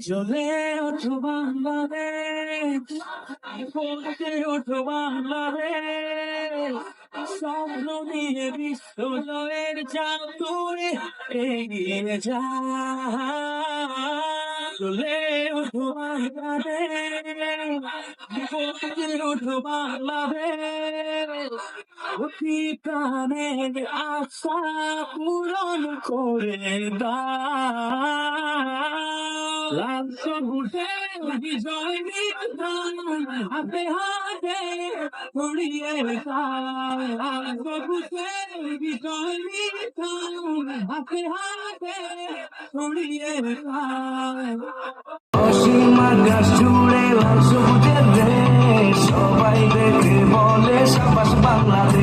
চলে ওঠো বাংলাদেশ। বলতে ওঠো বাংলাদেশ। স্বপ্ন নিয়ে বিশ্ব জয়ের চাল করে এগিয়ে যা। চলে ওঠো বাংলাদেশ বলতে ওঠো বাংলাদেশ আশা পূরণ করে দাও। লাল সবুজে বিজয় বিধান হাতে হাতে দাও লাল সবুজে বিজয় বিধান হাতে হাতে দাও অসীম আকাশ জুড়ে লাল সবুজের দেশ সবাই দেখে বলে সাবাস বাংলাদেশ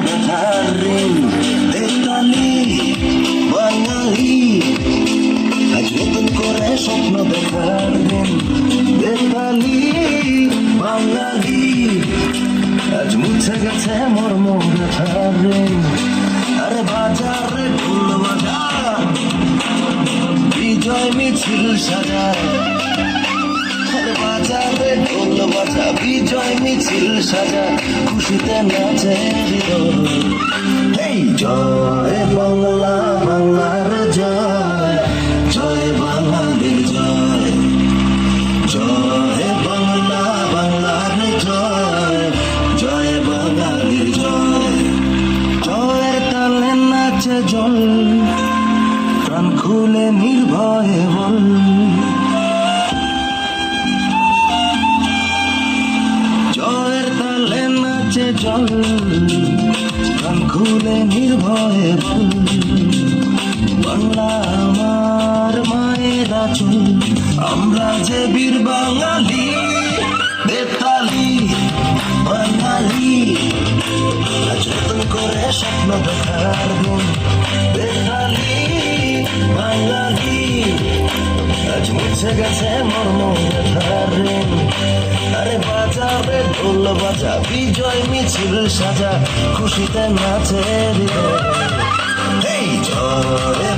দেখার ঋণ বেতালি বাঙালি। আজ নতুন করে স্বপ্ন দেখার দিন। বেতালি বাঙালি। আজ মুছে গেছে মর্ম ব্যথার ঋণ আরে বাজারে ঢোল বাজার। বিজয় মিছিল সাজায়। বাজা বিজয় মিছিল সাজা খুশিতে নাচে হৃদয়। জয় বাংলা বাংলার প্রাণ খুলে নির্ভয়ে বল বাংলা আমার মায়ের আচল। আমরা যে বীর বাঙালি সাজা খুশিতে নাচে এই জয়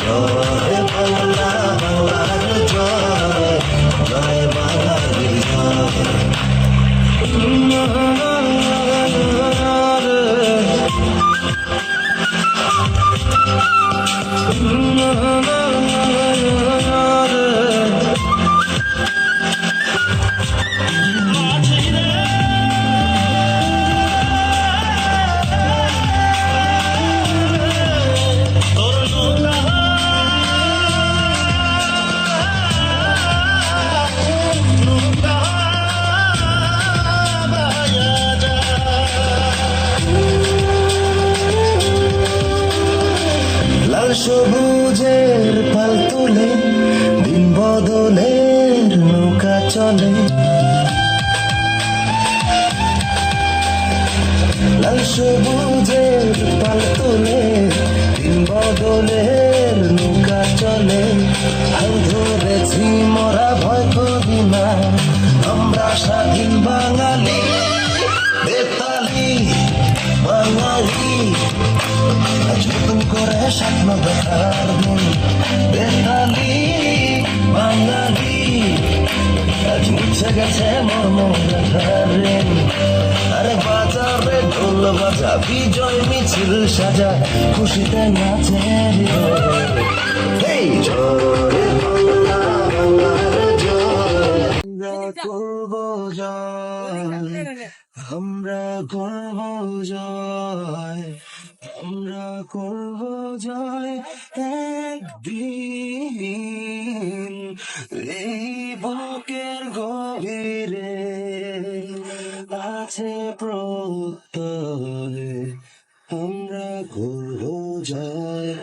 জয় দিন বদলের নৌকা চলে। লাল সবুজের পাল তুলে, দিন বদলের নৌকা চলে। হাল ধরেছি মরা ভয় করি না, আমরা স্বাধীন বাঙালি, বেতালি, বাঙালি। নতুন করে স্বপ্ন দেখার গেছে ঋণ আরে বাজারে ঢোল বাজা বিজয় মিছিল সাজা খুশিতে নাচে। এই বাংলার করব জয়। আমরা করব জয়। করব জয় একদিন। এই বুকের গভীরে আছে প্রত্যয়। আমরা করব জয়